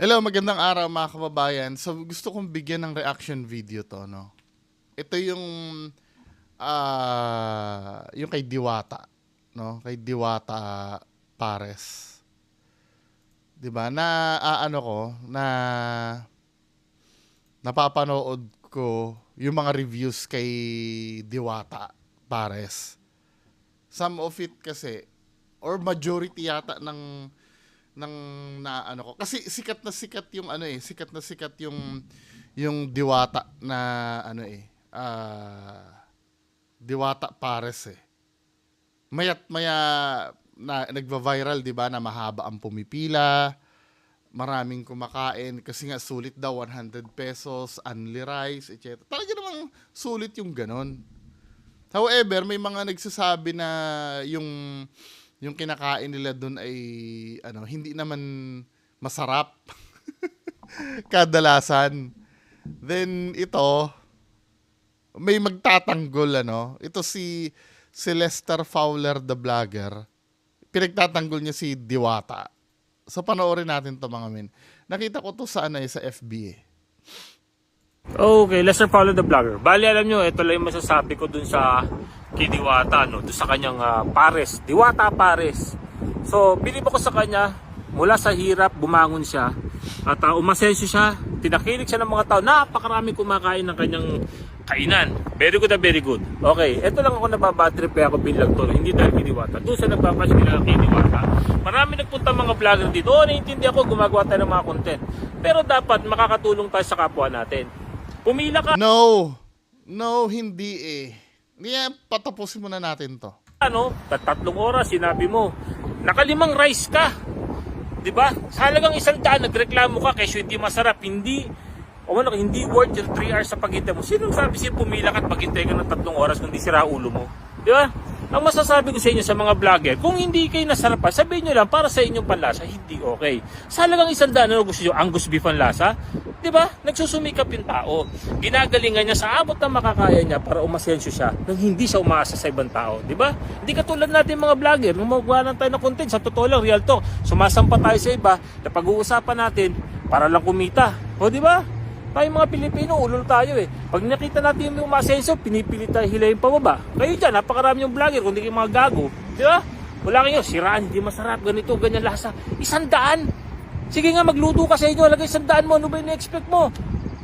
Hello, magandang araw mga kababayan. So gusto kong bigyan ng reaction video to, no. Ito yung ah yung kay Diwata, no? Kay Diwata Pares. 'Di ba? Na ah, ano ko na napapanood ko yung mga reviews kay Diwata Pares. Some of it kasi or majority yata ng ng na ano ko. Kasi sikat na sikat yung ano eh sikat na sikat yung yung diwata na ano eh ah diwata pares eh. Mayat maya na nagva-viral 'di ba na mahaba ang pumipila maraming kumakain kasi nga sulit daw 100 pesos only rice etc talaga namang sulit yung ganon. However may mga nagsasabi na yung yung kinakain nila doon ay ano hindi naman masarap. Kadalasan. Then ito may magtatanggol ano. Ito si si Fowler the vlogger pinagtatanggol niya si Diwata. So panoorin natin to mga men. Nakita ko to sa ano eh, sa FB eh. Okay, Lester Paulo the Vlogger. Bali, alam nyo, ito lang yung masasabi ko dun sa kay Diwata, no? dun sa kanyang ah, pares. Diwata pares. So, bilib ako sa kanya, mula sa hirap, bumangon siya. At uh, umasenso siya, tinakilig siya ng mga tao. Napakarami kumakain ng kanyang kainan. Very good na very good. Okay, ito lang ako nababadrip kaya ako bilang to. Hindi dahil kay Diwata. Doon sa nagpapas nila kay Diwata. Marami nagpunta mga vlogger dito. Oo, naiintindihan ko, gumagawa tayo ng mga content. Pero dapat makakatulong tayo sa kapwa natin. Pumila ka no no hindi eh Kaya patapusin muna natin to ano, tat- tatlong oras, sinabi mo, nakalimang rice ka. 'Di ba? Sa halagang isang daan, nagreklamo ka kasi hindi masarap, hindi o ano, hindi worth your 3 hours sa paghintay mo. Sino sabi siya pumila ka at paghintay ka ng tatlong oras kung di sira ulo mo? Di ba? Ang masasabi ko sa inyo sa mga vlogger, kung hindi kayo nasarapan, sabihin nyo lang para sa inyong panlasa, hindi okay. Sa halagang isang daan, ano gusto nyo? Angus beef ang lasa? Di ba? Nagsusumikap yung tao. Ginagalingan niya sa abot ng makakaya niya para umasensyo siya nang hindi siya umaasa sa ibang tao. Di ba? Hindi katulad natin mga vlogger, nung magawa tayo ng content, sa totoo lang, real talk, sumasampa tayo sa iba, na pag-uusapan natin para lang kumita. O di ba? Tayo mga Pilipino, ulol tayo eh. Pag nakita natin yung umasenso, pinipilit tayo hilayin pababa. Kayo dyan, napakarami yung vlogger, kundi kayo mga gago. Di ba? Wala kayo, siraan, hindi masarap, ganito, ganyan lasa. Isang daan. Sige nga, magluto ka sa inyo, lagay isang daan mo, ano ba yung expect mo?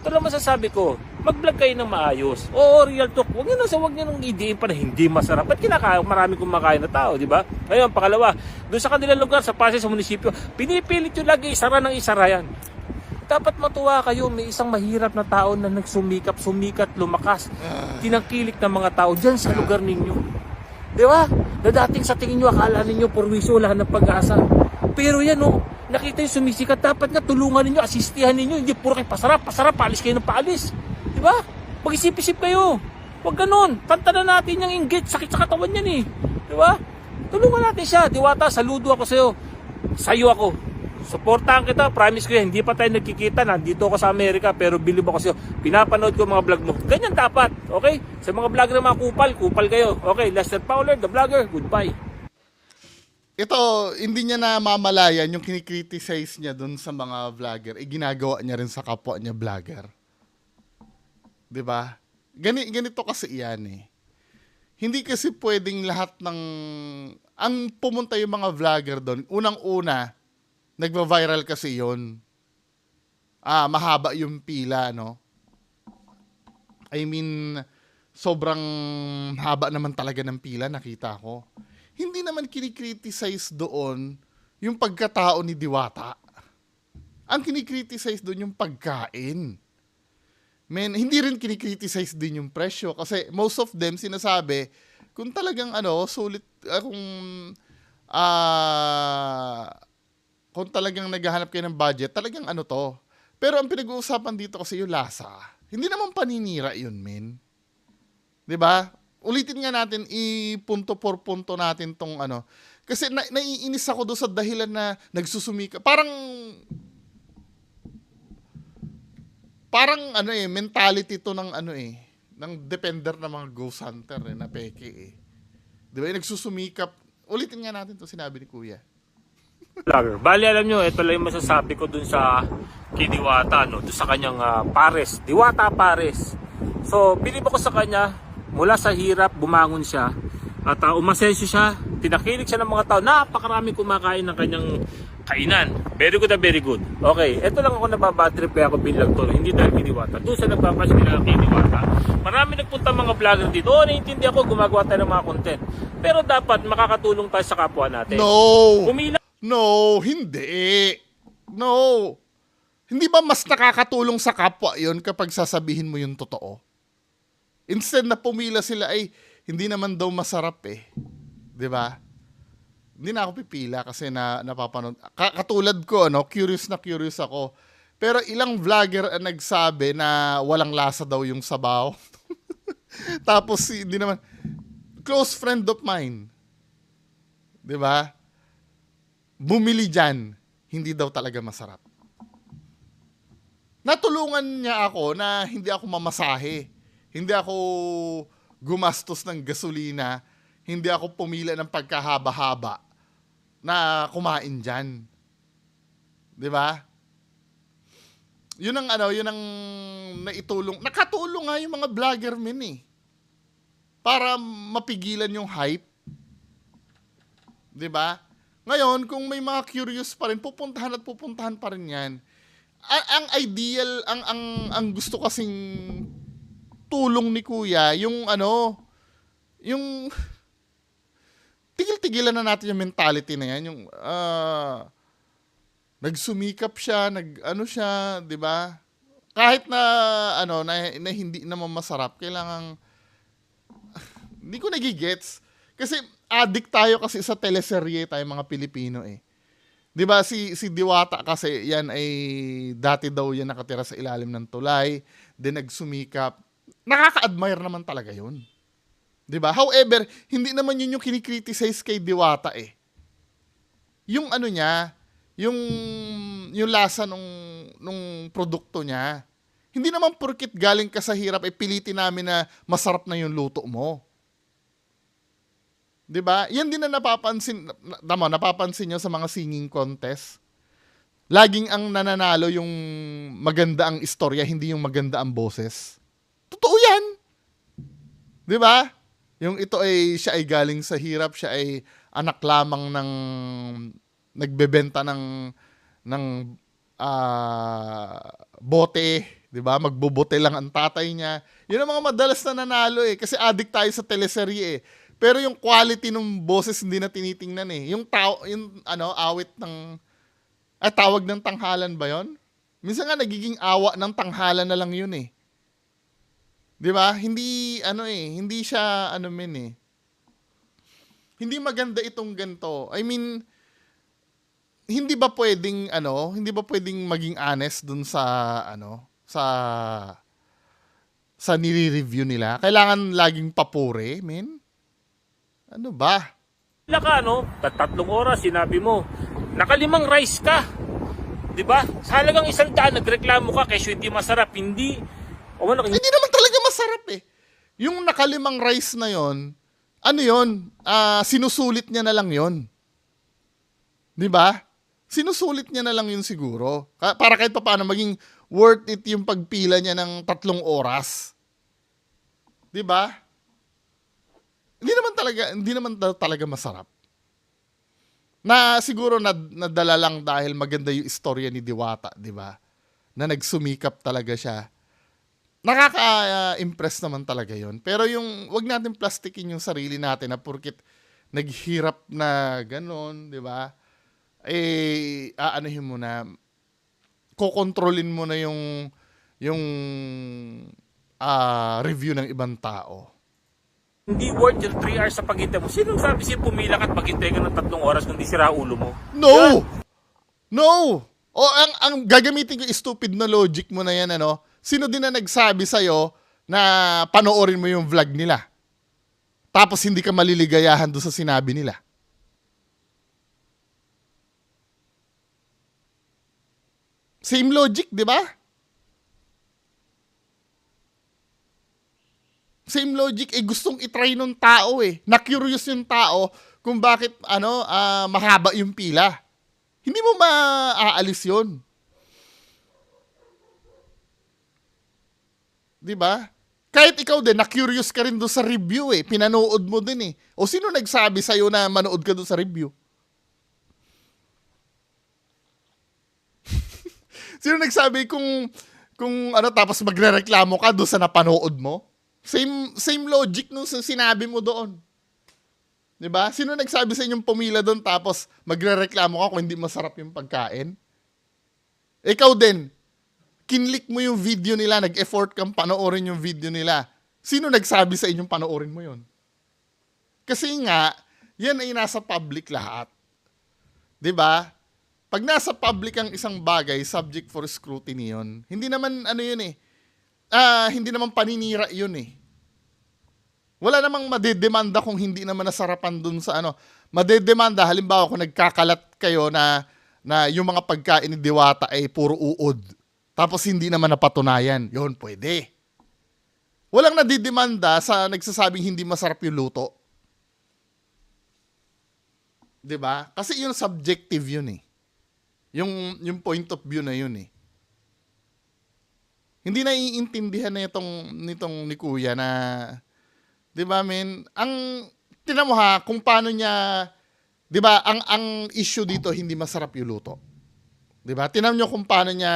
Ito lang masasabi ko, mag-vlog kayo ng maayos. Oo, real talk. Huwag nyo na sa huwag nyo nang idiin pa na hindi masarap. Ba't kinakaya marami kumakain na tao, di ba? Ngayon, pangalawa, doon sa kanilang lugar, sa Pasay, sa munisipyo, pinipilit yung lagi, isara ng isara yan. Dapat matuwa kayo, may isang mahirap na tao na nagsumikap, sumikat, lumakas, tinangkilik ng mga tao dyan sa lugar ninyo. Di ba? Na dating sa tingin nyo, akala ninyo, purwiso, wala ng pag-asa. Pero yan, oh, nakita yung sumisikat, dapat nga tulungan ninyo, asistihan ninyo, hindi puro kayo pasarap, pasarap, paalis kayo ng paalis. Di ba? Mag-isip-isip kayo. Huwag ganun. Tantanan natin yung inggit, sakit sa katawan yan eh. Di ba? Tulungan natin siya. Diwata, saludo ako sa'yo. Sa'yo ako. Suportahan kita, promise ko yan, hindi pa tayo nagkikita, nandito ako sa Amerika, pero bilib ako sa'yo, pinapanood ko mga vlog mo. Ganyan dapat, okay? Sa mga vlog ng mga kupal, kupal kayo. Okay, Lester Fowler, the vlogger, goodbye. ito hindi niya na mamalayan yung kinikriticize niya dun sa mga vlogger eh ginagawa niya rin sa kapwa niya vlogger 'di ba Gani, ganito kasi iyan eh hindi kasi pwedeng lahat ng ang pumunta yung mga vlogger doon unang-una nagva-viral kasi yon ah mahaba yung pila no I mean sobrang haba naman talaga ng pila nakita ko hindi naman kinikriticize doon yung pagkatao ni Diwata. Ang kinikriticize doon yung pagkain. Men, hindi rin kinikriticize din yung presyo kasi most of them sinasabi kung talagang ano, sulit ah, kung ah kung talagang naghahanap kayo ng budget, talagang ano to. Pero ang pinag-uusapan dito kasi yung lasa. Hindi naman paninira yun, men. 'Di ba? Ulitin nga natin i-punto por punto natin tong ano. Kasi na, naiinis ako doon sa dahilan na nagsusumika. Parang parang ano eh mentality to ng ano eh ng defender ng mga ghost hunter eh na peke eh. 'Di ba? Nagsusumikap. Ulitin nga natin to sinabi ni Kuya. Vlogger. Bali, alam nyo, ito lang yung masasabi ko dun sa kay Diwata, no? Dun sa kanyang ah, pares. Diwata pares. So, bilib ako sa kanya, mula sa hirap, bumangon siya. At uh, umasenso siya, pinakilig siya ng mga tao. Napakarami kumakain ng kanyang kainan. Very good na very good. Okay, ito lang ako nababatrip kaya ako bilang to. Hindi dahil kay Diwata. Doon sa nagpapas nila kay Diwata. Marami nagpunta mga vlogger dito. Oo, naiintindihan ko, gumagawa tayo ng mga content. Pero dapat makakatulong tayo sa kapwa natin. No! Pumila No, hindi. No. Hindi ba mas nakakatulong sa kapwa yon kapag sasabihin mo yung totoo? Instead na pumila sila ay hindi naman daw masarap eh. 'Di ba? Hindi na ako pipila kasi na napapanood. Ka- katulad ko, ano, curious na curious ako. Pero ilang vlogger ang nagsabi na walang lasa daw yung sabaw. Tapos hindi naman close friend of mine. 'Di ba? Bumili dyan, hindi daw talaga masarap. Natulungan niya ako na hindi ako mamasahe. Hindi ako gumastos ng gasolina. Hindi ako pumila ng pagkahaba-haba na kumain dyan. Di ba? Yun ang ano, yun ang naitulong. Nakatulong nga yung mga vlogger min eh. Para mapigilan yung hype. Di ba? Ngayon, kung may mga curious pa rin, pupuntahan at pupuntahan pa rin yan. Ang, ang ideal, ang, ang, ang gusto kasing tulong ni Kuya, yung ano, yung tigil-tigilan na natin yung mentality na yan. Yung, ah, nagsumikap siya, nag, ano siya, di ba? Kahit na, ano, na, na hindi naman masarap, kailangan, hindi ko nagigets. Kasi addict tayo kasi sa teleserye tayo mga Pilipino eh. 'Di ba si si Diwata kasi yan ay dati daw yan nakatira sa ilalim ng tulay, then nagsumikap. Nakaka-admire naman talaga 'yun. 'Di ba? However, hindi naman yun yung kinikriticize kay Diwata eh. Yung ano niya, yung yung lasa nung nung produkto niya. Hindi naman porkit galing ka sa hirap ay pilitin namin na masarap na yung luto mo. 'Di ba? Yan din na napapansin na- tama, napapansin niyo sa mga singing contest. Laging ang nananalo yung maganda ang istorya, hindi yung maganda ang boses. Totoo 'yan. 'Di ba? Yung ito ay siya ay galing sa hirap, siya ay anak lamang ng nagbebenta ng ng ah, bote, 'di ba? Magbobote lang ang tatay niya. 'Yun ang mga madalas na nanalo eh kasi addict tayo sa teleserye eh. Pero yung quality ng boses hindi na tinitingnan eh. Yung tao, yung ano, awit ng ay tawag ng tanghalan ba 'yon? Minsan nga nagiging awa ng tanghalan na lang 'yun eh. 'Di ba? Hindi ano eh, hindi siya ano men eh. Hindi maganda itong ganto. I mean, hindi ba pwedeng ano, hindi ba pwedeng maging honest dun sa ano, sa sa nire-review nila? Kailangan laging papure, men? Ano ba? Wala ka, no? Tat- Tatlong oras, sinabi mo. Nakalimang rice ka. Di ba? Sa halagang isang daan, nagreklamo ka, kesyo hindi masarap. Hindi. O ano, Hindi naman talaga masarap eh. Yung nakalimang rice na yon, ano yon? Ah, sinusulit niya na lang yon. 'Di ba? Sinusulit niya na lang yun siguro. Para kahit paano maging worth it yung pagpila niya ng tatlong oras. 'Di ba? Hindi naman talaga, hindi naman talaga masarap. Na siguro nad, nadala lang dahil maganda yung istorya ni Diwata, 'di ba? Na nagsumikap talaga siya nakaka-impress naman talaga yon. Pero yung, wag natin plastikin yung sarili natin na purkit naghirap na ganon, di ba? Eh, aanohin mo na, kokontrolin mo na yung, yung ah, review ng ibang tao. Hindi worth your 3 hours sa paghintay mo. Sinong sabi siya pumila ka at maghintay ka ng tatlong oras kung di sira ulo mo? No! No! O ang ang gagamitin ko yung stupid na logic mo na yan ano. Sino din na nagsabi sa na panoorin mo yung vlog nila? Tapos hindi ka maliligayahan doon sa sinabi nila. Same logic, di ba? Same logic, eh gustong itry nung tao eh. Na-curious yung tao kung bakit ano ah, mahaba yung pila. Hindi mo maaalis yun. Di ba? Kahit ikaw din, na-curious ka rin doon sa review eh. Pinanood mo din eh. O sino nagsabi sa'yo na manood ka doon sa review? sino nagsabi kung kung ano tapos magrereklamo ka doon sa napanood mo? Same same logic nung sinabi mo doon. 'Di ba? Sino nagsabi sa inyong pumila doon tapos magrereklamo ka kung hindi masarap yung pagkain? Ikaw din, kinlik mo yung video nila, nag-effort kang panoorin yung video nila. Sino nagsabi sa inyong panoorin mo yon? Kasi nga, yan ay nasa public lahat. 'Di ba? Pag nasa public ang isang bagay, subject for scrutiny yun. Hindi naman ano yun eh. Ah, hindi naman paninira yun eh. Wala namang madedemanda kung hindi naman nasarapan dun sa ano. Madedemanda, halimbawa kung nagkakalat kayo na, na yung mga pagkain ni Diwata ay puro uod. Tapos hindi naman napatunayan. Yun, pwede. Walang nadidemanda sa nagsasabing hindi masarap yung luto. 'Di ba? Kasi yun subjective yun eh. Yung yung point of view na yun eh. Hindi naiintindihan na itong nitong ni Kuya na 'di ba men? Ang tinan mo ha kung paano niya 'di ba ang ang issue dito hindi masarap yung luto. 'Di ba? Tinan niyo kung paano niya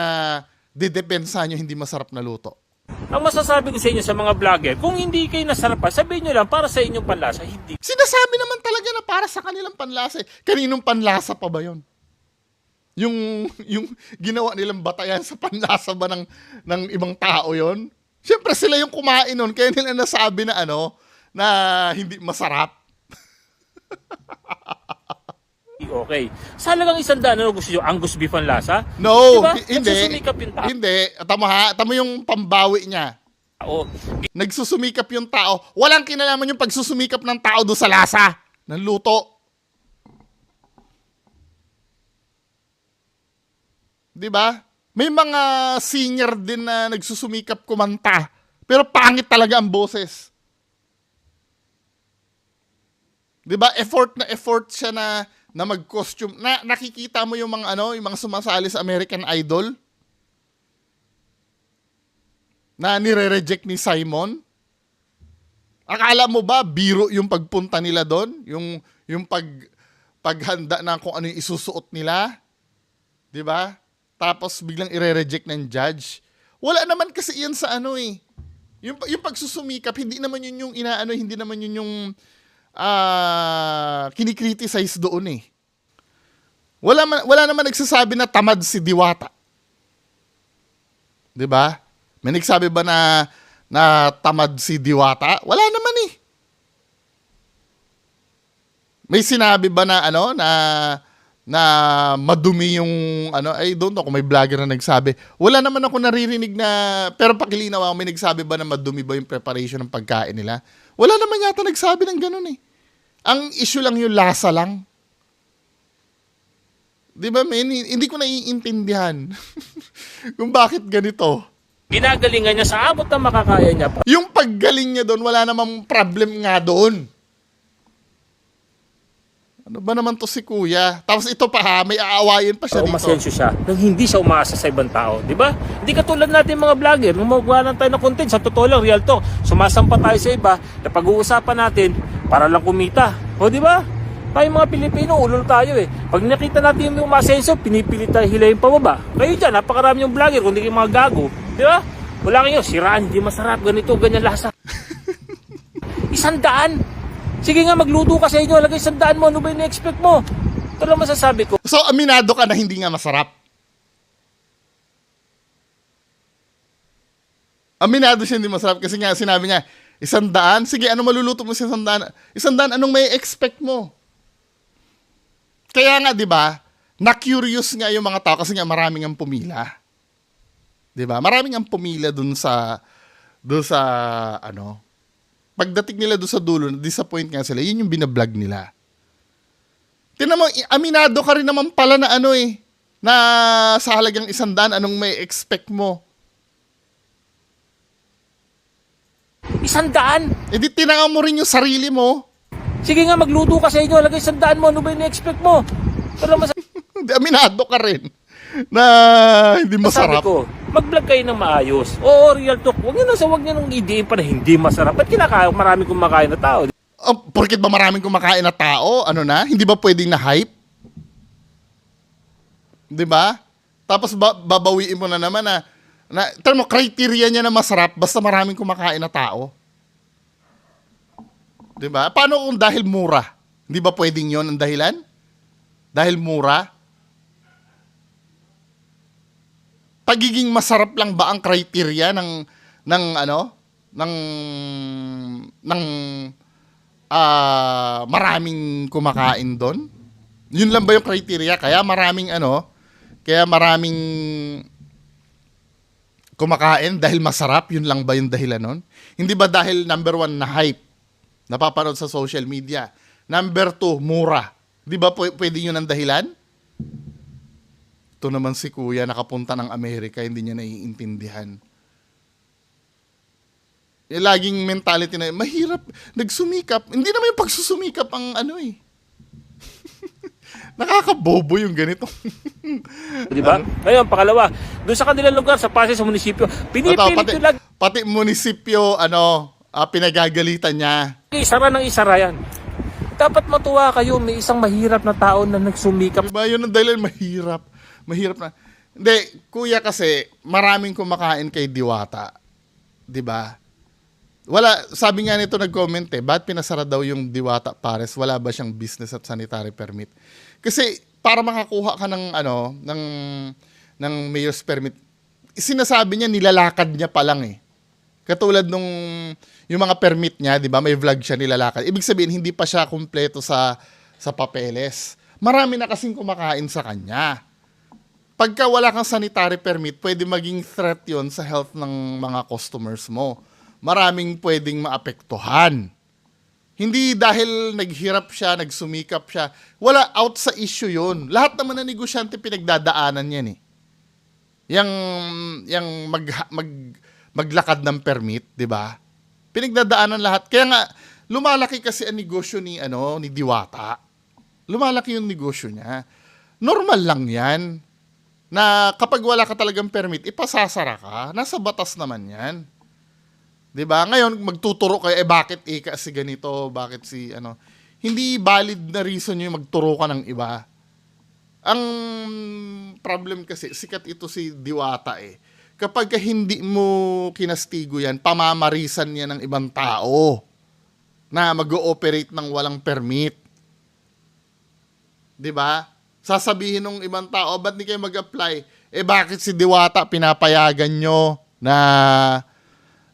didepensahan yung hindi masarap na luto. Ang masasabi ko sa inyo sa mga vlogger, kung hindi kayo nasarapan, sabihin nyo lang para sa inyong panlasa, hindi. Sinasabi naman talaga na para sa kanilang panlasa. eh. Kaninong panlasa pa ba 'yon? Yung yung ginawa nilang batayan sa panlasa ba ng ng ibang tao 'yon? Siyempre sila yung kumain nun, kaya nila nasabi na ano, na hindi masarap. Okay. Sa halagang isang daan, ano gusto nyo? Angus beef ang lasa? No, Diba? hi- hindi. Nagsusumikap yung tao. Hindi. Tama ha, tama yung pambawi niya. Nagsusumikap yung tao. Walang kinalaman yung pagsusumikap ng tao do sa lasa ng luto. 'Di ba? May mga singer din na nagsusumikap kumanta. Pero pangit talaga ang boses. 'Di ba? Effort na effort siya na na mag-costume. Na nakikita mo yung mga ano, yung mga sumasali sa American Idol na nire-reject ni Simon. Akala mo ba biro yung pagpunta nila doon? Yung yung pag paghanda na kung ano yung isusuot nila? 'Di ba? Tapos biglang ire-reject ng judge. Wala naman kasi 'yan sa ano eh. Yung yung pagsusumikap hindi naman yun yung inaano, hindi naman yun yung ah kinikriticize doon eh. Wala man, wala naman nagsasabi na tamad si Diwata. 'Di ba? May nagsabi ba na na tamad si Diwata? Wala naman eh. May sinabi ba na ano na na madumi yung ano I don't know kung may vlogger na nagsabi. Wala naman ako naririnig na pero pakilinaw ako may nagsabi ba na madumi ba yung preparation ng pagkain nila? Wala naman yata nagsabi ng ganun eh. Ang issue lang yung lasa lang. 'Di ba, men? Hindi ko naiintindihan kung bakit ganito. Ginagalingan niya sa abot na makakaya niya. Yung paggaling niya doon, wala namang problem nga doon. Ano ba naman to si kuya? Tapos ito pa ha, may aawayin pa siya Para dito. umasensyo siya nang hindi siya umaasa sa ibang tao. Di ba? Hindi katulad natin mga vlogger, nung magawa lang tayo ng content, sa totoo lang, real talk, sumasampa tayo sa iba, na pag-uusapan natin, para lang kumita. O di ba? Tayo mga Pilipino, ulol tayo eh. Pag nakita natin yung umasenso, pinipilit tayo hilayin pababa. Kayo dyan, napakarami yung vlogger, kundi kayo mga gago. Di ba? Wala kayo, siraan, di masarap, ganito, ganyan lasa. Isang daan. Sige nga, magluto ka sa inyo, lagay isang daan mo, ano ba yung expect mo? Ito lang masasabi ko. So, aminado ka na hindi nga masarap. Aminado siya hindi masarap kasi nga sinabi niya, isang daan? Sige, ano maluluto mo sa isang daan? Isang daan, anong may expect mo? Kaya nga, di ba, na-curious nga yung mga tao kasi nga maraming ang pumila. Di ba? Maraming ang pumila dun sa, dun sa, ano, pagdating nila doon sa dulo, disappoint nga sila, yun yung binablog nila. I- aminado ka rin naman pala na ano eh, na sa halagang isang daan, anong may expect mo? Isang daan? E di tinanga mo rin yung sarili mo. Sige nga, magluto ka sa inyo, lagay isang daan mo, ano ba yung expect mo? Masasabi Hindi, aminado ka rin na hindi Sabi masarap. ko, mag-vlog kayo ng maayos. Oo, real talk. Huwag nyo na sa huwag nyo nang idein pa na hindi masarap. Ba't kinakaya marami kumakain na tao? Oh, porkit ba maraming kumakain na tao, ano na, hindi ba pwedeng na hype? 'Di ba? Tapos ba, babawiin mo na naman na na termo criteria niya na masarap basta maraming kumakain na tao. 'Di ba? Paano kung dahil mura? Hindi ba pwedeng 'yon ang dahilan? Dahil mura? Pagiging masarap lang ba ang criteria ng ng ano? ng ng ah maraming kumakain doon? Yun lang ba yung criteria? Kaya maraming ano, kaya maraming kumakain dahil masarap, yun lang ba yung dahilan nun? Hindi ba dahil number one na hype, napapanood sa social media? Number two, mura. Di ba pw- pwede yun ang dahilan? Ito naman si kuya, nakapunta ng Amerika, hindi niya naiintindihan. Yung laging mentality na, mahirap, nagsumikap. Hindi naman yung pagsusumikap ang ano eh. Nakakabobo yung ganito. Di ba? Ngayon, pakalawa, doon sa kanilang lugar, sa Pasay, sa munisipyo, pinipilit pati, nyo lang pati munisipyo, ano, ah, pinagagalitan niya. isara ng isara yan. Dapat matuwa kayo, may isang mahirap na tao na nagsumikap. Diba, yun ang dahilan, mahirap. Mahirap na. Hindi, kuya kasi, maraming kumakain kay Diwata. Di ba? Wala, sabi nga nito nag-comment eh, ba't pinasara daw yung Diwata Pares? Wala ba siyang business at sanitary permit? Kasi, para makakuha ka ng, ano, ng, ng mayor's permit, sinasabi niya, nilalakad niya pa lang eh. Katulad nung yung mga permit niya, 'di ba? May vlog siya nilalakad. Ibig sabihin hindi pa siya kumpleto sa sa papeles. Marami na kasing kumakain sa kanya. Pagka wala kang sanitary permit, pwede maging threat 'yon sa health ng mga customers mo. Maraming pwedeng maapektuhan. Hindi dahil naghirap siya, nagsumikap siya. Wala out sa issue 'yon. Lahat naman ng negosyante pinagdadaanan 'yan eh yang yang mag, mag maglakad ng permit, 'di ba? Pinagdadaanan lahat. Kaya nga lumalaki kasi ang negosyo ni ano ni Diwata. Lumalaki yung negosyo niya. Normal lang 'yan. Na kapag wala ka talagang permit, ipasasara ka. Nasa batas naman 'yan. 'Di ba? Ngayon magtuturo kayo eh bakit eh kasi ganito, bakit si ano hindi valid na reason yung magturo ka ng iba. Ang problem kasi, sikat ito si Diwata eh. Kapag ka hindi mo kinastigo yan, pamamarisan niya ng ibang tao na mag-ooperate ng walang permit. 'Di ba? Sasabihin ng ibang tao, ba't di kayo mag-apply? Eh bakit si Diwata pinapayagan nyo na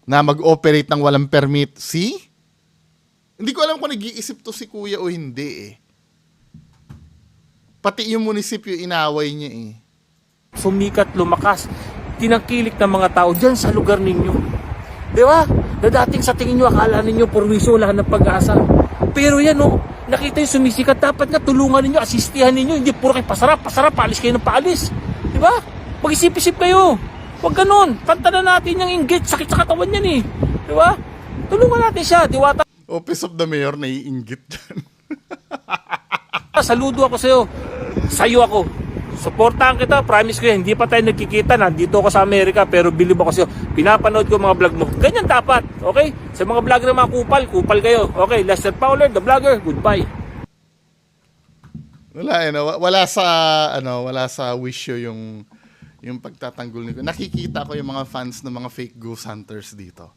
na mag-operate ng walang permit? See? Hindi ko alam kung nag-iisip to si kuya o hindi eh. Pati yung munisipyo inaway niya eh. sumikat, lumakas, tinangkilik ng mga tao dyan sa lugar ninyo. Di ba? Na dating sa tingin nyo, akala ninyo, purwiso, wala ng pag-asa. Pero yan, oh, nakita yung sumisikat, dapat nga tulungan ninyo, asistihan ninyo, hindi puro kayo pasarap, pasarap, paalis kayo ng paalis. Di ba? Mag-isip-isip kayo. Huwag ganun. Pantanan natin yung inggit, sakit sa katawan yan eh. Di ba? Tulungan natin siya, diwata. Office of the Mayor naiinggit dyan. Saludo ako sa'yo. Sa'yo ako. Suportahan kita, promise ko. Hindi pa tayo nagkikita, nandito ako sa Amerika, pero bilib ako sa'yo. Pinapanood ko mga vlog mo. Ganyan dapat, okay? Sa mga vlogger na mga kupal, kupal kayo. Okay, Lester Fowler, the vlogger, goodbye. Wala eh, no? wala sa ano, wala sa wish you yung yung pagtatanggol nito. Nakikita ko yung mga fans ng mga fake ghost hunters dito.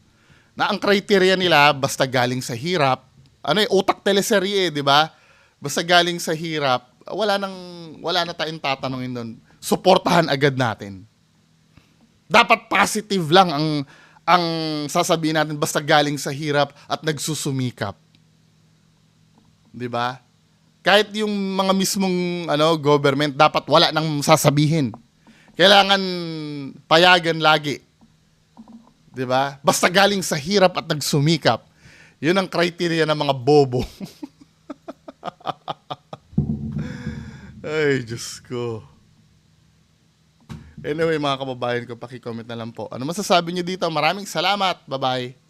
Na ang criteria nila basta galing sa hirap, ano eh, utak teleserye, eh, di ba? Basta galing sa hirap, wala nang wala na tayong tatanungin doon. Suportahan agad natin. Dapat positive lang ang ang sasabihin natin basta galing sa hirap at nagsusumikap. 'Di ba? Kahit yung mga mismong ano government dapat wala nang sasabihin. Kailangan payagan lagi. 'Di ba? Basta galing sa hirap at nagsumikap. 'Yun ang criteria ng mga bobo. Ay, Diyos ko. Anyway, mga kababayan ko, paki-comment na lang po. Ano masasabi niyo dito? Maraming salamat. Bye-bye.